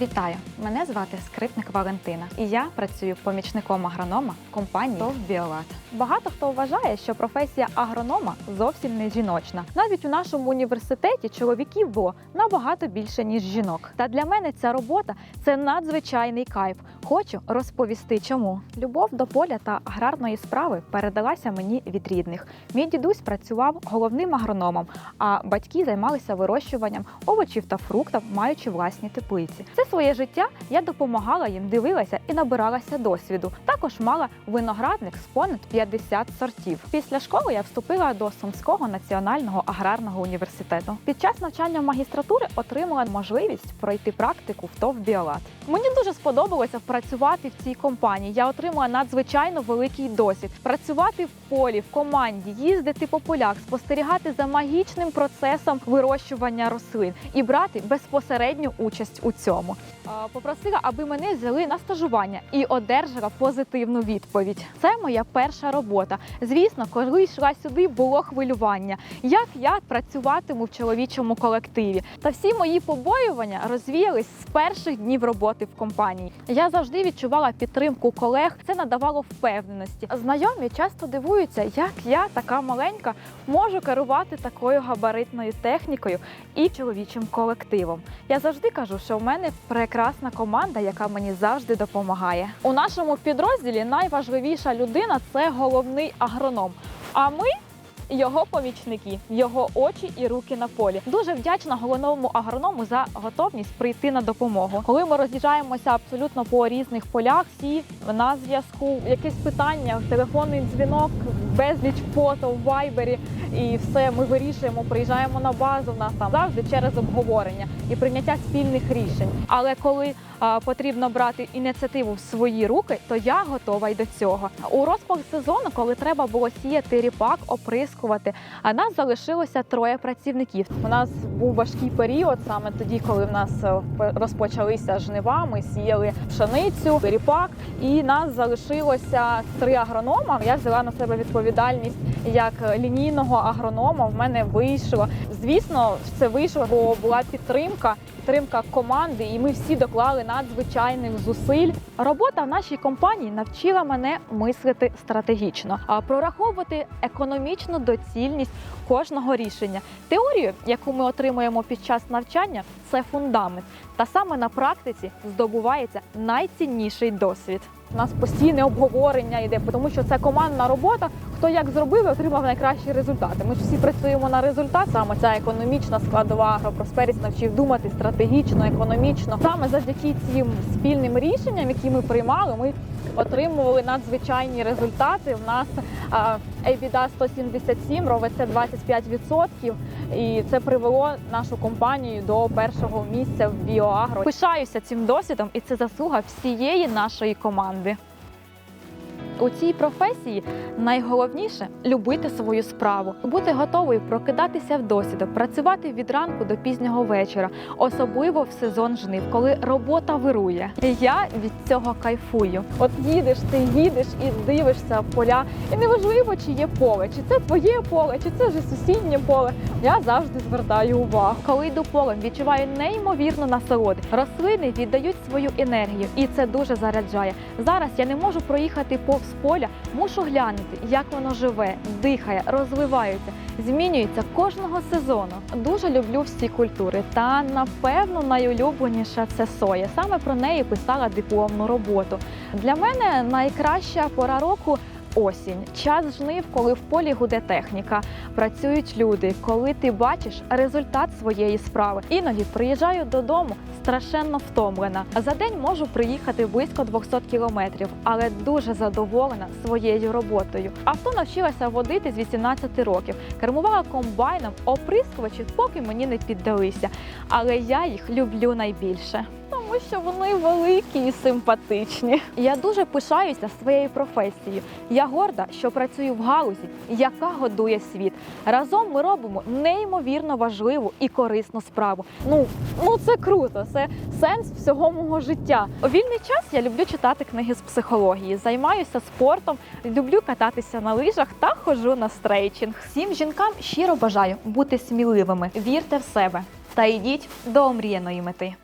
Вітаю! Мене звати Скрипник Валентина, і я працюю помічником агронома в компанії ТОВ Біолат. Багато хто вважає, що професія агронома зовсім не жіночна. Навіть у нашому університеті чоловіків було набагато більше ніж жінок. Та для мене ця робота це надзвичайний кайф. Хочу розповісти, чому любов до поля та аграрної справи передалася мені від рідних. Мій дідусь працював головним агрономом, а батьки займалися вирощуванням овочів та фруктів, маючи власні теплиці. Все своє життя я допомагала їм, дивилася і набиралася досвіду. Також мала виноградник з понад 50 сортів. Після школи я вступила до Сумського національного аграрного університету. Під час навчання в магістратури отримала можливість пройти практику в ТОВ Біолат. Мені дуже сподобалося працювати в цій компанії. Я отримала надзвичайно великий досвід. Працювати в полі, в команді, їздити по полях, спостерігати за магічним процесом вирощування рослин і брати безпосередню участь у цьому. Попросила, аби мене взяли на стажування і одержала позитивну відповідь. Це моя перша робота. Звісно, коли йшла сюди, було хвилювання. Як я працюватиму в чоловічому колективі? Та всі мої побоювання розвіялись з перших днів роботи в компанії. Я завжди відчувала підтримку колег. Це надавало впевненості. Знайомі часто дивуються, як я, така маленька, можу керувати такою габаритною технікою і чоловічим колективом. Я завжди кажу, що в мене прекрасна команда, яка мені завжди допомагає. У нашому підрозділі найважливіша людина це головний агроном. А ми. Його помічники, його очі і руки на полі. Дуже вдячна головному агроному за готовність прийти на допомогу. Коли ми роз'їжджаємося абсолютно по різних полях, всі на зв'язку, якесь питання, телефонний дзвінок, безліч фото в вайбері, і все ми вирішуємо. Приїжджаємо на базу. В нас там завжди через обговорення і прийняття спільних рішень. Але коли а, потрібно брати ініціативу в свої руки, то я готова й до цього. У розпал сезону, коли треба було сіяти ріпак, оприскувати, а нас залишилося троє працівників. У нас був важкий період саме тоді, коли в нас е, розпочалися жнива. Ми сіяли пшеницю, ріпак, і нас залишилося три агронома. Я взяла на себе відповідальність як лінійного агронома. В мене вийшло. Звісно, це вийшло, бо була підтримка, підтримка команди, і ми всі доклали надзвичайних зусиль. Робота в нашій компанії навчила мене мислити стратегічно, а прораховувати економічну доцільність кожного рішення. Теорію, яку ми отримуємо під час навчання, це фундамент. Та саме на практиці здобувається найцінніший досвід. У нас постійне обговорення йде, тому що це командна робота. Хто як зробив отримав найкращі результати. Ми ж всі працюємо на результат. Саме ця економічна складова агропросперіс навчив думати стратегічно, економічно. Саме завдяки цим спільним рішенням, які ми приймали, ми отримували надзвичайні результати. У нас EBITDA 177, рове 25%. І це привело нашу компанію до першого місця в біоагро. Пишаюся цим досвідом, і це заслуга всієї нашої команди. У цій професії найголовніше любити свою справу, бути готовою прокидатися в досвіду, працювати від ранку до пізнього вечора, особливо в сезон жнив, коли робота вирує. Я від цього кайфую. От їдеш, ти їдеш і дивишся в поля, і неважливо, чи є поле, чи це твоє поле, чи це вже сусіднє поле. Я завжди звертаю увагу. Коли йду полем, відчуваю неймовірну насолоду. Рослини віддають свою енергію, і це дуже заряджає. Зараз я не можу проїхати повз поля, мушу глянути, як воно живе, дихає, розвивається, змінюється кожного сезону. Дуже люблю всі культури. Та напевно найулюбленіше це соя. Саме про неї писала дипломну роботу. Для мене найкраща пора року. Осінь, час жнив, коли в полі гуде техніка, працюють люди, коли ти бачиш результат своєї справи. Іноді приїжджаю додому страшенно втомлена. За день можу приїхати близько 200 кілометрів, але дуже задоволена своєю роботою. Авто навчилася водити з 18 років, кермувала комбайном, оприскувачі, поки мені не піддалися. Але я їх люблю найбільше. Тому що вони великі і симпатичні. Я дуже пишаюся своєю професією. Я горда, що працюю в галузі, яка годує світ. Разом ми робимо неймовірно важливу і корисну справу. Ну, ну це круто, це сенс всього мого життя. У вільний час я люблю читати книги з психології, займаюся спортом, люблю кататися на лижах та ходжу на стрейчинг. Всім жінкам щиро бажаю бути сміливими, вірте в себе та йдіть до омріяної мети.